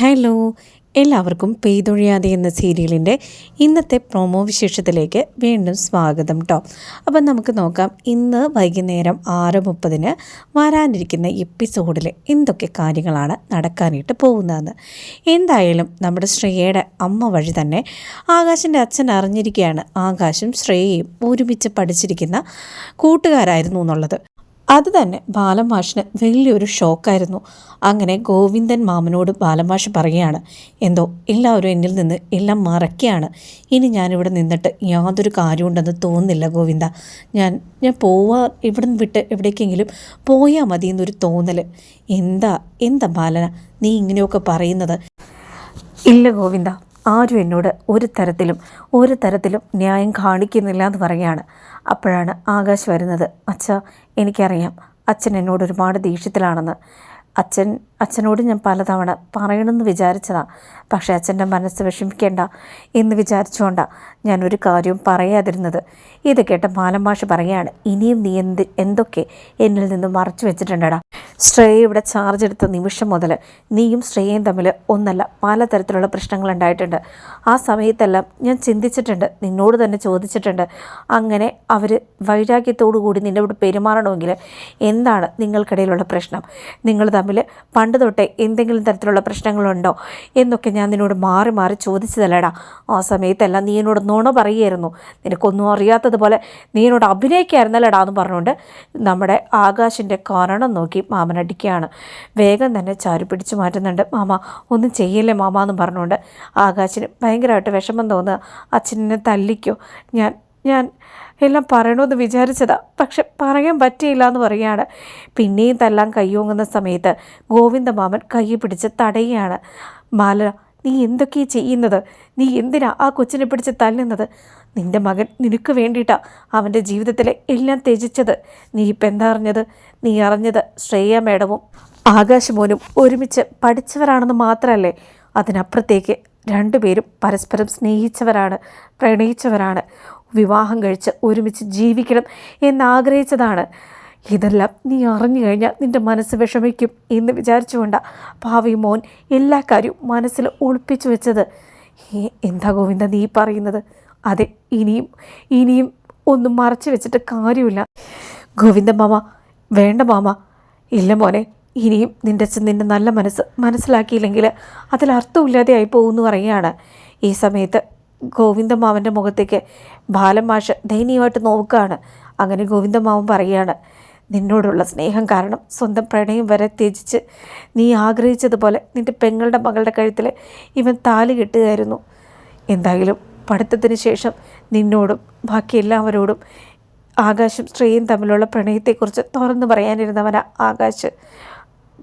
Hello എല്ലാവർക്കും പെയ്തൊഴിയാതെ എന്ന സീരിയലിന്റെ ഇന്നത്തെ പ്രൊമോ വിശേഷത്തിലേക്ക് വീണ്ടും സ്വാഗതം കേട്ടോ അപ്പം നമുക്ക് നോക്കാം ഇന്ന് വൈകുന്നേരം ആറ് മുപ്പതിന് വരാനിരിക്കുന്ന എപ്പിസോഡിൽ എന്തൊക്കെ കാര്യങ്ങളാണ് നടക്കാനായിട്ട് പോകുന്നതെന്ന്. എന്തായാലും നമ്മുടെ ശ്രേയയുടെ അമ്മ വഴി തന്നെ ആകാശിന്റെ അച്ഛൻ അറിഞ്ഞിരിക്കുകയാണ് ആകാശും ശ്രേയയും ഒരുമിച്ച് പഠിച്ചിരിക്കുന്ന കൂട്ടുകാരായിരുന്നു എന്നുള്ളത്. അത് തന്നെ ബാലമാഷിന് വലിയൊരു ഷോക്കായിരുന്നു. അങ്ങനെ ഗോവിന്ദൻ മാമനോട് ബാലമാഷ് പറയുകയാണ് എന്തോ എല്ലാവരും എന്നിൽ നിന്ന് എല്ലാം മറക്കുകയാണ് ഇനി ഞാനിവിടെ നിന്നിട്ട് യാതൊരു കാര്യമുണ്ടെന്ന് തോന്നുന്നില്ല ഗോവിന്ദ. ഞാൻ ഞാൻ പോവാ ഇവിടെ നിന്ന് വിട്ട് എവിടേക്കെങ്കിലും പോയാൽ മതി എന്നൊരു തോന്നൽ എന്താ എന്താ ബാലന നീ ഇങ്ങനെയൊക്കെ പറയുന്നത്? ഇല്ല ഗോവിന്ദ ആരും എന്നോട് ഒരു തരത്തിലും ഒരു തരത്തിലും ന്യായം കാണിക്കുന്നില്ല എന്ന് പറയുകയാണ്. അപ്പോഴാണ് ആകാശ് വരുന്നത്. അച്ഛ എനിക്കറിയാം. അച്ഛൻ എന്നോട് ഒരുപാട് ദേഷ്യത്തിലാണെന്ന്. അച്ഛൻ അച്ഛനോട് ഞാൻ പലതവണ പറയണമെന്ന് വിചാരിച്ചതാണ് പക്ഷേ അച്ഛന്റെ മനസ്സ് വിഷമിക്കേണ്ട എന്ന് വിചാരിച്ചുകൊണ്ടാണ് ഞാനൊരു കാര്യവും പറയാതിരുന്നത്. ഇത് കേട്ട മാലം മാഷ് പറയുകയാണ് ഇനിയും നീ എന്ത് എന്തൊക്കെ എന്നിൽ നിന്ന് മറച്ചു വെച്ചിട്ടുണ്ടടാ? ശ്രേയ ഇവിടെ ചാർജ് എടുത്ത നിമിഷം മുതൽ നീയും ശ്രേയയും തമ്മിൽ ഒന്നല്ല പലതരത്തിലുള്ള പ്രശ്നങ്ങൾ ഉണ്ടായിട്ടുണ്ട്. ആ സമയത്തെല്ലാം ഞാൻ ചിന്തിച്ചിട്ടുണ്ട് നിന്നോട് തന്നെ ചോദിച്ചിട്ടുണ്ട് അങ്ങനെ അവർ വൈരാഗ്യത്തോടു കൂടി നിന്നോട് പെരുമാറണമെങ്കിൽ എന്താണ് നിങ്ങൾക്കിടയിലുള്ള പ്രശ്നം? നിങ്ങൾ തമ്മിൽ പണ്ട് തൊട്ടേ എന്തെങ്കിലും തരത്തിലുള്ള പ്രശ്നങ്ങളുണ്ടോ എന്നൊക്കെ ഞാൻ നിന്നോട് മാറി മാറി ചോദിച്ചതല്ലടാ. ആ സമയത്തെല്ലാം നീ എന്നോട് നുണ പറയുമായിരുന്നു. നിനക്കൊന്നും അറിയാത്തതുപോലെ നീ എന്നോട് അഭിനയിക്കായിരുന്നല്ലടാ എന്ന് പറഞ്ഞുകൊണ്ട് നമ്മുടെ ആകാശിന്റെ കാരണം നോക്കി മാമനടിക്കുകയാണ് വേഗം തന്നെ ചാരി പിടിച്ചു മാറ്റുന്നുണ്ട്. മാമ ഒന്നും ചെയ്യല്ലേ മാമ എന്ന് പറഞ്ഞുകൊണ്ട് ആകാശിന് ഭയങ്കരമായിട്ട് വിഷമം തോന്നുക. അച്ഛനെ തല്ലിക്കോ? ഞാൻ ഞാൻ എല്ലാം പറയണമെന്ന് വിചാരിച്ചതാ. പക്ഷെ പറയാൻ പറ്റിയില്ല എന്ന് പറയുകയാണ്. പിന്നെയും തല്ലാൻ കയ്യോങ്ങുന്ന സമയത്ത് ഗോവിന്ദമാമൻ കൈ പിടിച്ച് തടയുകയാണ്. മാല നീ എന്തൊക്കെയാ ചെയ്യുന്നത്? നീ എന്തിനാ ആ കൊച്ചിനെ പിടിച്ച് തല്ലുന്നത്? നിന്റെ മകൻ നിനക്ക് വേണ്ടിയിട്ടാ അവന്റെ ജീവിതത്തിലെ എല്ലാം ത്യജിച്ചത്. നീ ഇപ്പം എന്താ അറിഞ്ഞത്? നീ അറിഞ്ഞത് ശ്രേയ മേഡവും ആകാശമോനും ഒരുമിച്ച് പഠിച്ചവരാണെന്ന് മാത്രമല്ലേ അതിനപ്പുറത്തേക്ക് രണ്ടുപേരും പരസ്പരം സ്നേഹിച്ചവരാണ് പ്രണയിച്ചവരാണ്. വിവാഹം കഴിച്ച് ഒരുമിച്ച് ജീവിക്കണം എന്നാഗ്രഹിച്ചതാണ്. ഇതെല്ലാം നീ അറിഞ്ഞു കഴിഞ്ഞാൽ നിന്റെ മനസ്സ് വിഷമിക്കും എന്ന് വിചാരിച്ചുകൊണ്ട ഭാവി മോൻ എല്ലാ കാര്യവും മനസ്സിൽ ഒളിപ്പിച്ചു വെച്ചത്. എന്താ ഗോവിന്ദ നീ പറയുന്നത്? അതെ ഇനിയും ഇനിയും ഒന്നും മറച്ചു വെച്ചിട്ട് കാര്യമില്ല. ഗോവിന്ദ മാമ വേണ്ട മാമ. ഇല്ല മോനെ ഇനിയും നിന്റെ അച്ഛൻ നിന്റെ നല്ല മനസ്സ് മനസ്സിലാക്കിയില്ലെങ്കിൽ അതിൽ അർത്ഥമില്ലാതെയായി പോകുമെന്ന് പറയുകയാണ്. ഈ സമയത്ത് ഗോവിന്ദമാവന്റെ മുഖത്തേക്ക് ബാലമാഷ് ദയനീയമായിട്ട് നോക്കുകയാണ് അങ്ങനെ ഗോവിന്ദമാവൻ പറയുകയാണ് നിന്നോടുള്ള സ്നേഹം കാരണം സ്വന്തം പ്രണയം വരെ ത്യജിച്ച് നീ ആഗ്രഹിച്ചതുപോലെ നിന്റെ പെങ്ങളുടെ മകളുടെ കഴുത്തിൽ ഇവൻ താലി കെട്ടുകയായിരുന്നു. എന്തായാലും പഠിത്തത്തിന് ശേഷം നിന്നോടും ബാക്കി എല്ലാവരോടും ആകാശും ശ്രീയും തമ്മിലുള്ള പ്രണയത്തെക്കുറിച്ച് തുറന്നു പറയാനിരുന്നവനാ ആകാശ്.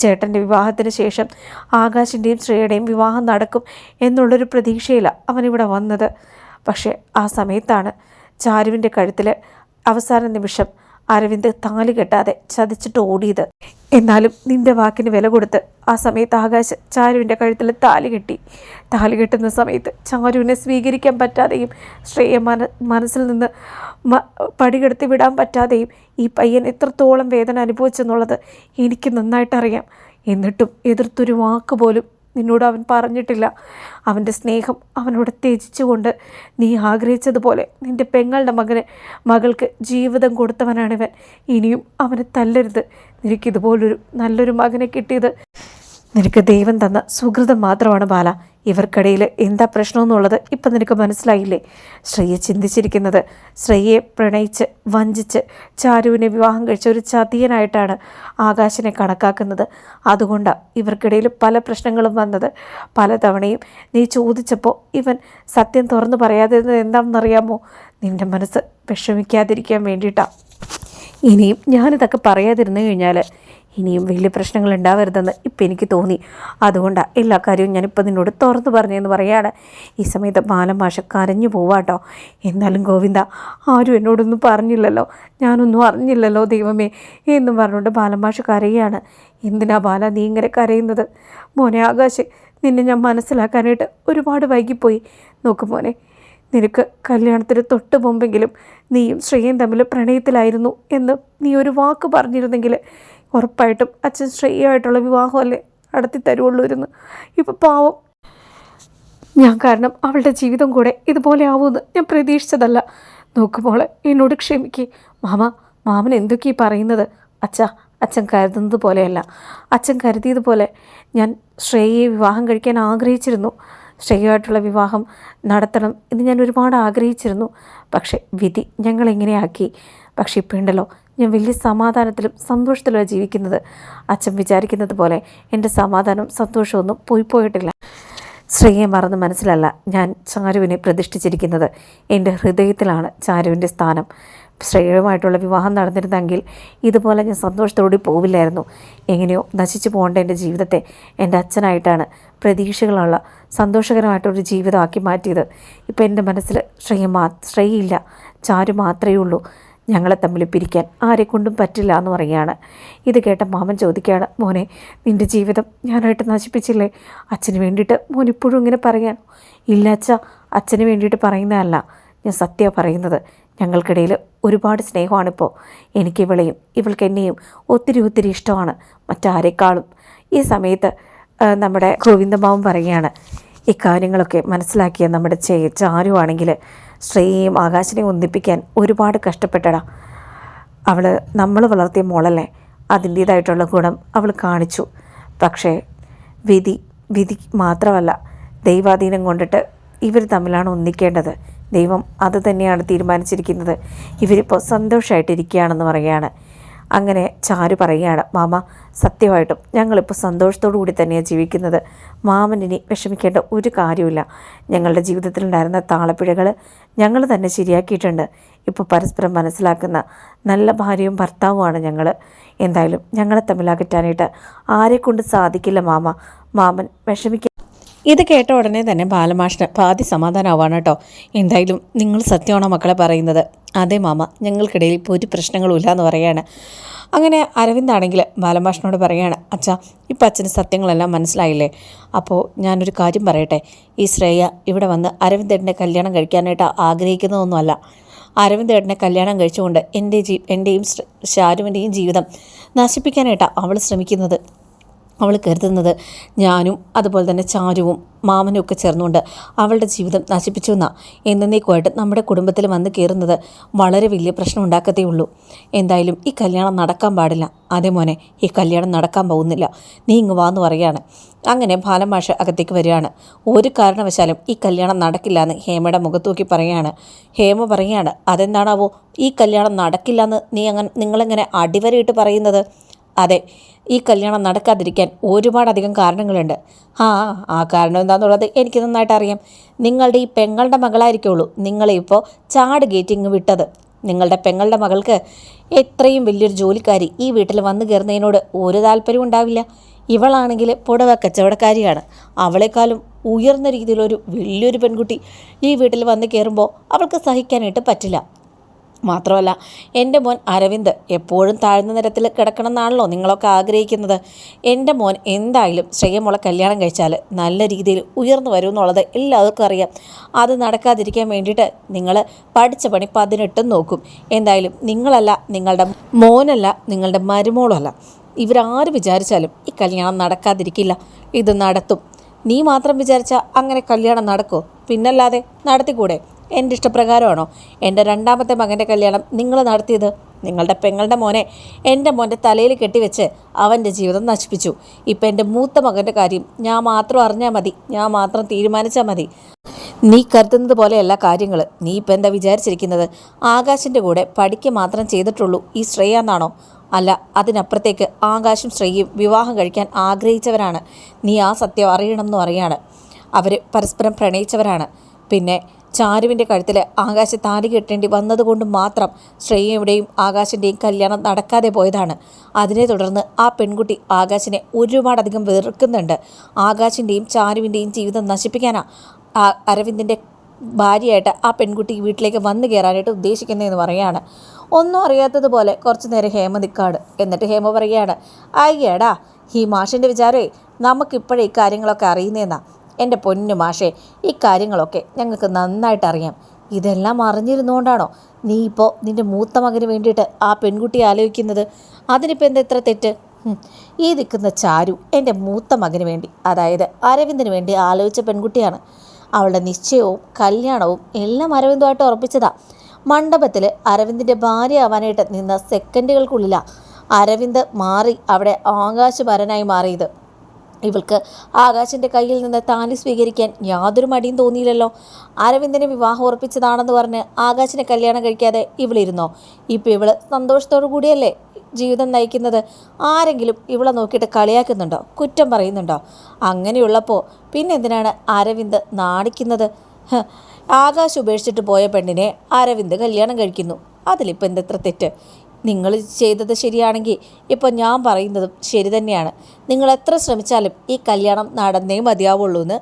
ചേട്ടന്റെ വിവാഹത്തിന് ശേഷം ആകാശിന്റെയും ശ്രീയുടെയും വിവാഹം നടക്കും എന്നുള്ളൊരു പ്രതീക്ഷയിലാണ് അവനിവിടെ വന്നത്. പക്ഷേ ആ സമയത്താണ് ചാരുവിന്റെ കഴുത്തിൽ അവസാന നിമിഷം അരവിന്ദ് താലി കെട്ടാതെ ചതിച്ചിട്ട് ഓടിയത്. എന്നാലും നിന്റെ വാക്കിന് വില കൊടുത്ത് ആ സമയത്ത് ആകാശ് ചാരുവിന്റെ കഴുത്തിൽ താലി കെട്ടി. താലി കെട്ടുന്ന സമയത്ത് ചാരുവിനെ സ്വീകരിക്കാൻ പറ്റാതെയും ശ്രേയ മന മനസ്സിൽ നിന്ന് പടികെടുത്തി വിടാൻ പറ്റാതെയും ഈ പയ്യൻ എത്രത്തോളം വേദന അനുഭവിച്ചെന്നുള്ളത് എനിക്ക് നന്നായിട്ടറിയാം. എന്നിട്ടും എതിർത്തൊരു വാക്ക് പോലും നിന്നോട് അവൻ പറഞ്ഞിട്ടില്ല. അവന്റെ സ്നേഹം അവനോട് ത്യജിച്ചുകൊണ്ട് നീ ആഗ്രഹിച്ചതുപോലെ നിന്റെ പെങ്ങളുടെ മകന് മകൾക്ക് ജീവിതം കൊടുത്തവനാണിവൻ ഇനിയും അവനെ തല്ലരുത്. നിനക്കിതുപോലൊരു നല്ലൊരു മകനെ കിട്ടിയത് നിനക്ക് ദൈവം തന്ന സുഹൃതം മാത്രമാണ് ബാല. ഇവർക്കിടയിൽ എന്താ പ്രശ്നമെന്നുള്ളത് ഇപ്പം നിനക്ക് മനസ്സിലായില്ലേ? ശ്രേയെ ചിന്തിച്ചിരിക്കുന്നത്. ശ്രേയെ പ്രണയിച്ച് വഞ്ചിച്ച് ചാരുവിനെ വിവാഹം കഴിച്ച ഒരു ചതിയനായിട്ടാണ് ആകാശിനെ കണക്കാക്കുന്നത്. അതുകൊണ്ടാണ് ഇവർക്കിടയിൽ പല പ്രശ്നങ്ങളും വന്നത്. പലതവണയും നീ ചോദിച്ചപ്പോൾ ഇവൻ സത്യം തുറന്നു പറയാതെ എന്താണെന്നറിയാമോ? നിന്റെ മനസ്സ് വിഷമിക്കാതിരിക്കാൻ വേണ്ടിയിട്ടാണ് ഇനിയും ഞാനിതൊക്കെ പറയാതിരുന്നു കഴിഞ്ഞാൽ ഇനിയും വലിയ പ്രശ്നങ്ങൾ ഉണ്ടാവരുതെന്ന് ഇപ്പം എനിക്ക് തോന്നി. അതുകൊണ്ടാണ് എല്ലാ കാര്യവും ഞാനിപ്പോൾ നിന്നോട് തുറന്നു പറഞ്ഞതെന്ന് പറയാണ്. ഈ സമയത്ത് ബാലം ഭാഷ കരഞ്ഞു പോവാട്ടോ എന്നാലും ഗോവിന്ദ ആരും എന്നോടൊന്നും പറഞ്ഞില്ലല്ലോ. ഞാനൊന്നും അറിഞ്ഞില്ലല്ലോ ദൈവമേ എന്നും പറഞ്ഞുകൊണ്ട് ബാലം ഭാഷ കരയാണ്. എന്തിനാ ബാല നീ ഇങ്ങനെ കരയുന്നത്? മോനെ ആകാശ് നിന്നെ ഞാൻ മനസ്സിലാക്കാനായിട്ട് ഒരുപാട് വൈകിപ്പോയി. നോക്ക് മോനെ നിനക്ക് കല്യാണത്തിന് തൊട്ട് മുമ്പെങ്കിലും നീയും ശ്രീയും തമ്മിൽ പ്രണയത്തിലായിരുന്നു എന്ന് നീ ഒരു വാക്ക് പറഞ്ഞിരുന്നെങ്കിൽ ഉറപ്പായിട്ടും അച്ഛൻ ശ്രേയമായിട്ടുള്ള വിവാഹമല്ലേ നടത്തി തരുള്ളൂരുന്ന് ഇപ്പം പാവം. ഞാൻ കാരണം അവളുടെ ജീവിതം കൂടെ ഇതുപോലെ ആവുമെന്ന് ഞാൻ പ്രതീക്ഷിച്ചതല്ല. നോക്കുമ്പോൾ എന്നോട് ക്ഷമിക്ക്. മാമ മാമൻ എന്തൊക്കെയാ പറയുന്നത്? അച്ഛ അച്ഛൻ കരുതുന്നത് പോലെയല്ല. അച്ഛൻ കരുതിയതുപോലെ ഞാൻ ശ്രേയയെ വിവാഹം കഴിക്കാൻ ആഗ്രഹിച്ചിരുന്നു. ശ്രേയമായിട്ടുള്ള വിവാഹം നടത്തണം എന്ന് ഞാൻ ഒരുപാട് ആഗ്രഹിച്ചിരുന്നു. പക്ഷേ വിധി ഞങ്ങൾ എങ്ങനെയാക്കി പക്ഷേ ഇപ്പോൾ ഉണ്ടല്ലോ ഞാൻ വലിയ സമാധാനത്തിലും സന്തോഷത്തിലുമാണ് ജീവിക്കുന്നത്. അച്ഛൻ വിചാരിക്കുന്നത് പോലെ എന്റെ സമാധാനം സന്തോഷമൊന്നും പോയി പോയിട്ടില്ല. ശ്രീയെ മറന്ന് മനസ്സിലല്ല ഞാൻ ചാരുവിനെ പ്രതിഷ്ഠിച്ചിരിക്കുന്നത്. എന്റെ ഹൃദയത്തിലാണ് ചാരുവിന്റെ സ്ഥാനം. ശ്രേയുമായിട്ടുള്ള വിവാഹം നടന്നിരുന്നെങ്കിൽ ഇതുപോലെ ഞാൻ സന്തോഷത്തോടെ പോവില്ലായിരുന്നു. എങ്ങനെയോ നശിച്ചു പോകേണ്ട എന്റെ ജീവിതത്തെ എന്റെ അച്ഛനായിട്ടാണ് പ്രതീക്ഷകളുള്ള സന്തോഷകരമായിട്ടൊരു ജീവിതമാക്കി മാറ്റിയത്. ഇപ്പോൾ എന്റെ മനസ്സിൽ ശ്രേയ മാ ശ്രേയയില്ല ചാരു മാത്രമേ ഉള്ളൂ. ഞങ്ങളെ തമ്മിൽ പിരിക്കാൻ ആരെക്കൊണ്ടും പറ്റില്ല എന്ന് പറയുകയാണ്. ഇത് കേട്ട മാമൻ ചോദിക്കുകയാണ് മോനെ നിന്റെ ജീവിതം ഞാനായിട്ട് നശിപ്പിച്ചില്ലേ? അച്ഛന് വേണ്ടിയിട്ട് മോൻ ഇപ്പോഴും ഇങ്ങനെ പറയാൻ ഇല്ല അച്ഛ അച്ഛന് വേണ്ടിയിട്ട് പറയുന്നതല്ല. ഞാൻ സത്യ പറയുന്നത്. ഞങ്ങൾക്കിടയിൽ ഒരുപാട് സ്നേഹമാണിപ്പോൾ. എനിക്ക് ഇവളെയും ഇവൾക്ക് എന്നെയും ഒത്തിരി ഒത്തിരി ഇഷ്ടമാണ്. മറ്റാരെക്കാളും. ഈ സമയത്ത് നമ്മുടെ ഗോവിന്ദമാവും പറയുകയാണ് ഇക്കാര്യങ്ങളൊക്കെ മനസ്സിലാക്കിയ നമ്മുടെ ചേ ചാരുവാണെങ്കിൽ ശ്രേയയും ആകാശിനെയും ഒന്നിപ്പിക്കാൻ ഒരുപാട് കഷ്ടപ്പെട്ടടാ. അവൾ നമ്മൾ വളർത്തിയ മോളല്ലേ? അതിന്റേതായിട്ടുള്ള ഗുണം അവൾ കാണിച്ചു. പക്ഷേ വിധി വിധി മാത്രമല്ല ദൈവാധീനം കൊണ്ടിട്ട് ഇവർ തമ്മിലാണ് ഒന്നിക്കേണ്ടത്. ദൈവം അത് തന്നെയാണ് തീരുമാനിച്ചിരിക്കുന്നത്. ഇവരിപ്പോൾ സന്തോഷമായിട്ടിരിക്കുകയാണെന്ന് പറയുകയാണ്. അങ്ങനെ ചാരു പറയുകയാണ് മാമ സത്യമായിട്ടും ഞങ്ങളിപ്പോൾ സന്തോഷത്തോടു കൂടി തന്നെയാണ് ജീവിക്കുന്നത്. മാമൻ ഇനി വിഷമിക്കേണ്ട ഒരു കാര്യമില്ല ഞങ്ങളുടെ ജീവിതത്തിലുണ്ടായിരുന്ന താളപ്പിഴകൾ ഞങ്ങൾ തന്നെ ശരിയാക്കിയിട്ടുണ്ട്. ഇപ്പോൾ പരസ്പരം മനസ്സിലാക്കുന്ന നല്ല ഭാര്യയും ഭർത്താവുമാണ് ഞങ്ങൾ എന്തായാലും ഞങ്ങളെ തമ്മിലകറ്റാനായിട്ട് ആരെക്കൊണ്ട് സാധിക്കില്ല മാമ. മാമൻ വിഷമിക്ക ഇത് കേട്ട ഉടനെ തന്നെ ബാലമാഷിന് പാതി സമാധാനമാവാണ് കേട്ടോ. എന്തായാലും നിങ്ങൾ സത്യമാണോ മക്കളെ പറയുന്നത്? അതെ മാമ ഞങ്ങൾക്കിടയിൽ ഇപ്പോൾ ഒരു പ്രശ്നങ്ങളും ഇല്ല എന്ന് പറയാണ് അങ്ങനെ അരവിന്ദാണെങ്കിൽ ബാലഭാഷനോട് പറയാണ് അച്ഛാ ഇപ്പം അച്ഛന് സത്യങ്ങളെല്ലാം മനസ്സിലായില്ലേ? അപ്പോൾ ഞാനൊരു കാര്യം പറയട്ടെ ഈ ശ്രേയ ഇവിടെ വന്ന് അരവിന്ദേട്ടന്റെ കല്യാണം കഴിക്കാനായിട്ട് ആഗ്രഹിക്കുന്നതൊന്നുമല്ല. അരവിന്ദേട്ടനെ കല്യാണം കഴിച്ചുകൊണ്ട് എന്റെ ജീ എന്റെയും ശാരുവിന്റെയും ജീവിതം നശിപ്പിക്കാനായിട്ടാണ് അവൾ ശ്രമിക്കുന്നത്. അവൾ കരുതുന്നത്. ഞാനും അതുപോലെ തന്നെ ചാരുവും മാമനും ഒക്കെ ചേർന്നുകൊണ്ട് അവളുടെ ജീവിതം നശിപ്പിച്ചു എന്നാ. എന്നേക്കുമായിട്ട് നമ്മുടെ കുടുംബത്തിൽ വന്ന് കയറുന്നത് വളരെ വലിയ പ്രശ്നം ഉണ്ടാക്കത്തേ ഉള്ളൂ. എന്തായാലും ഈ കല്യാണം നടക്കാൻ പാടില്ല. അതേ മോനെ ഈ കല്യാണം നടക്കാൻ പോകുന്നില്ല. നീ ഇങ്ങ് വാന്ന് പറയാണ് അങ്ങനെ ബാലമാഷ അകത്തേക്ക് വരികയാണ്. ഒരു കാരണവശാലും ഈ കല്യാണം നടക്കില്ല എന്ന് ഹേമയുടെ മുഖത്ത് നോക്കി പറയാണ് ഹേമ പറയാണ് അതെന്താണാവോ? ഈ കല്യാണം നടക്കില്ല എന്ന് നീ അങ്ങനെ നിങ്ങളെങ്ങനെ അടിവരയിട്ട് പറയുന്നത്? അതെ ഈ കല്യാണം നടക്കാതിരിക്കാൻ ഒരുപാടധികം കാരണങ്ങളുണ്ട്. ആ ആ കാരണം എന്താണെന്നുള്ളത് എനിക്ക് നന്നായിട്ട് അറിയാം. നിങ്ങളുടെ ഈ പെങ്ങളുടെ മകളായിരിക്കുള്ളൂ നിങ്ങളെ ഇപ്പോൾ ചാട് ഗേറ്റിങ് വിട്ടത്. നിങ്ങളുടെ പെങ്ങളുടെ മകൾക്ക് എത്രയും വലിയൊരു ജോലിക്കാരി ഈ വീട്ടിൽ വന്നു കയറുന്നതിനോട് ഒരു താല്പര്യവും ഉണ്ടാവില്ല. ഇവളാണെങ്കിൽ പുടവ കച്ചവടക്കാരിയാണ്. അവളെക്കാളും ഉയർന്ന രീതിയിലൊരു വലിയൊരു പെൺകുട്ടി ഈ വീട്ടിൽ വന്ന് കയറുമ്പോൾ അവൾക്ക് സഹിക്കാനായിട്ട് പറ്റില്ല. മാത്രമല്ല എന്റെ മോൻ അരവിന്ദ് എപ്പോഴും താഴ്ന്ന നിരത്തിൽ കിടക്കണം എന്നാണല്ലോ നിങ്ങളൊക്കെ ആഗ്രഹിക്കുന്നത്. എന്റെ മോൻ എന്തായാലും ശ്രേയമോളെ കല്യാണം കഴിച്ചാൽ നല്ല രീതിയിൽ ഉയർന്നു വരും എന്നുള്ളത് എല്ലാവർക്കും അറിയാം. അത് നടക്കാതിരിക്കാൻ വേണ്ടിയിട്ട് നിങ്ങൾ പഠിച്ച പണി പതിനെട്ടും നോക്കും. എന്തായാലും നിങ്ങളല്ല നിങ്ങളുടെ മോനല്ല നിങ്ങളുടെ മരുമോളല്ല. ഇവരാര് വിചാരിച്ചാലും ഈ കല്യാണം നടക്കാതിരിക്കില്ല. ഇത് നടത്തും. നീ മാത്രം വിചാരിച്ചാൽ അങ്ങനെ കല്യാണം നടക്കുമോ പിന്നല്ലാതെ നടത്തിക്കൂടെ? എന്റെ ഇഷ്ടപ്രകാരമാണോ? എന്റെ രണ്ടാമത്തെ മകന്റെ കല്യാണം നിങ്ങൾ നടത്തിയത്? നിങ്ങളുടെ പെങ്ങളുടെ മോനെ എന്റെ മോന്റെ തലയിൽ കെട്ടിവെച്ച് അവന്റെ ജീവിതം നശിപ്പിച്ചു. ഇപ്പം എന്റെ മൂത്ത മകന്റെ കാര്യം ഞാൻ മാത്രം അറിഞ്ഞാൽ മതി. ഞാൻ മാത്രം തീരുമാനിച്ചാൽ മതി. നീ കരുതുന്നത് പോലെയല്ല കാര്യങ്ങൾ. നീ ഇപ്പം എന്താ വിചാരിച്ചിരിക്കുന്നത്? ആകാശിന്റെ കൂടെ പഠിക്കുക മാത്രം ചെയ്തിട്ടുള്ളൂ ഈ ശ്രേയ എന്നാണോ? അല്ല അതിനപ്പുറത്തേക്ക് ആകാശും ശ്രേയയും വിവാഹം കഴിക്കാൻ ആഗ്രഹിച്ചവരാണ്. നീ ആ സത്യം അറിയണം അറിയാണ്. അവർ പരസ്പരം പ്രണയിച്ചവരാണ്. പിന്നെ ചാരുവിന്റെ കഴുത്തിൽ ആകാശ താലി കെട്ടേണ്ടി വന്നതുകൊണ്ട് മാത്രം ശ്രേയയുടെയും ആകാശിന്റെയും കല്യാണം നടക്കാതെ പോയതാണ്. അതിനെ തുടർന്ന് ആ പെൺകുട്ടി ആകാശിനെ ഒരുപാടധികം വെറുക്കുന്നുണ്ട്. ആകാശിന്റെയും ചാരുവിന്റെയും ജീവിതം നശിപ്പിക്കാനാ അരവിന്ദിന്റെ ഭാര്യയായിട്ട് ആ പെൺകുട്ടി വീട്ടിലേക്ക് വന്നു കയറാനായിട്ട് ഉദ്ദേശിക്കുന്നതെന്ന് പറയാണ് ഒന്നും അറിയാത്തതുപോലെ കുറച്ച് നേരം ഹേമ നിൽക്കാട് എന്നിട്ട് ഹേമ പറയുകയാണ് അയ്യടാ ഈ മാഷിന്റെ വിചാരമേ നമുക്കിപ്പോഴേ ഈ കാര്യങ്ങളൊക്കെ അറിയുന്നതെന്നാ എന്റെ പൊന്നു മാഷേ ഈ കാര്യങ്ങളൊക്കെ ഞങ്ങൾക്ക് നന്നായിട്ട് അറിയാം. ഇതെല്ലാം അറിഞ്ഞിരുന്നുകൊണ്ടാണോ നീ ഇപ്പോൾ നിന്റെ മൂത്ത മകന് വേണ്ടിയിട്ട് ആ പെൺകുട്ടിയെ ആലോചിക്കുന്നത്? അതിനിപ്പോൾ എന്താ ഇത്ര തെറ്റ്? ഈ നിൽക്കുന്ന ചാരു എന്റെ മൂത്ത മകന് വേണ്ടി അതായത് അരവിന്ദിന് വേണ്ടി ആലോചിച്ച പെൺകുട്ടിയാണ്. അവളുടെ നിശ്ചയവും കല്യാണവും എല്ലാം അരവിന്ദുമായിട്ട് ഉറപ്പിച്ചതാ. മണ്ഡപത്തിൽ അരവിന്ദിന്റെ ഭാര്യ ആവാനായിട്ട് നിന്ന സെക്കൻഡുകൾക്കുള്ളിലാണ് അരവിന്ദ് മാറി അവിടെ ആകാശഭരനായി മാറിയത്. ഇവൾക്ക് ആകാശിന്റെ കയ്യിൽ നിന്ന് താലി സ്വീകരിക്കാൻ യാതൊരു മടിയും തോന്നിയില്ലല്ലോ. അരവിന്ദനെ വിവാഹം ഉറപ്പിച്ചതാണെന്ന് പറഞ്ഞ് ആകാശിനെ കല്യാണം കഴിക്കാതെ ഇവളിരുന്നോ? ഇപ്പം ഇവൾ സന്തോഷത്തോടു കൂടിയല്ലേ ജീവിതം നയിക്കുന്നത്? ആരെങ്കിലും ഇവളെ നോക്കിയിട്ട് കളിയാക്കുന്നുണ്ടോ? കുറ്റം പറയുന്നുണ്ടോ? അങ്ങനെയുള്ളപ്പോൾ പിന്നെന്തിനാണ് അരവിന്ദ് നാണിക്കുന്നത്? ആകാശ് ഉപേക്ഷിച്ചിട്ട് പോയ പെണ്ണിനെ അരവിന്ദ് കല്യാണം കഴിക്കുന്നു. അതിലിപ്പോൾ എന്തെത്ര തെറ്റ്? നിങ്ങൾ ചെയ്തത് ശരിയാണെങ്കിൽ ഇപ്പോൾ ഞാൻ പറയുന്നതും ശരി തന്നെയാണ്. നിങ്ങൾ എത്ര ശ്രമിച്ചാലും ഈ കല്യാണം നടന്നേ മതിയാവുള്ളൂ എന്ന്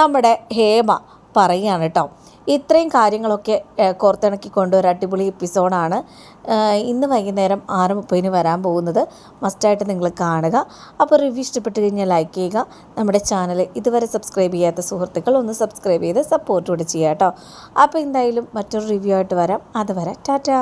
നമ്മുടെ ഹേമ പറയുകയാണ് കേട്ടോ. ഇത്രയും കാര്യങ്ങളൊക്കെ ഏഹ്, കോർത്തിണക്കി കൊണ്ടൊരു അടിപൊളി എപ്പിസോഡാണ് ഇന്ന് വൈകുന്നേരം ആറ് മുപ്പതിന് വരാൻ പോകുന്നത്. മസ്റ്റായിട്ട് നിങ്ങൾ കാണുക. അപ്പോൾ റിവ്യൂ ഇഷ്ടപ്പെട്ട് കഴിഞ്ഞാൽ ലൈക്ക് ചെയ്യുക. നമ്മുടെ ചാനൽ ഇതുവരെ സബ്സ്ക്രൈബ് ചെയ്യാത്ത സുഹൃത്തുക്കൾ ഒന്ന് സബ്സ്ക്രൈബ് ചെയ്ത് സപ്പോർട്ട് കൂടെ ചെയ്യുക കേട്ടോ. അപ്പോൾ എന്തായാലും മറ്റൊരു റിവ്യൂ ആയിട്ട് വരാം. അതുവരെ ടാറ്റാ.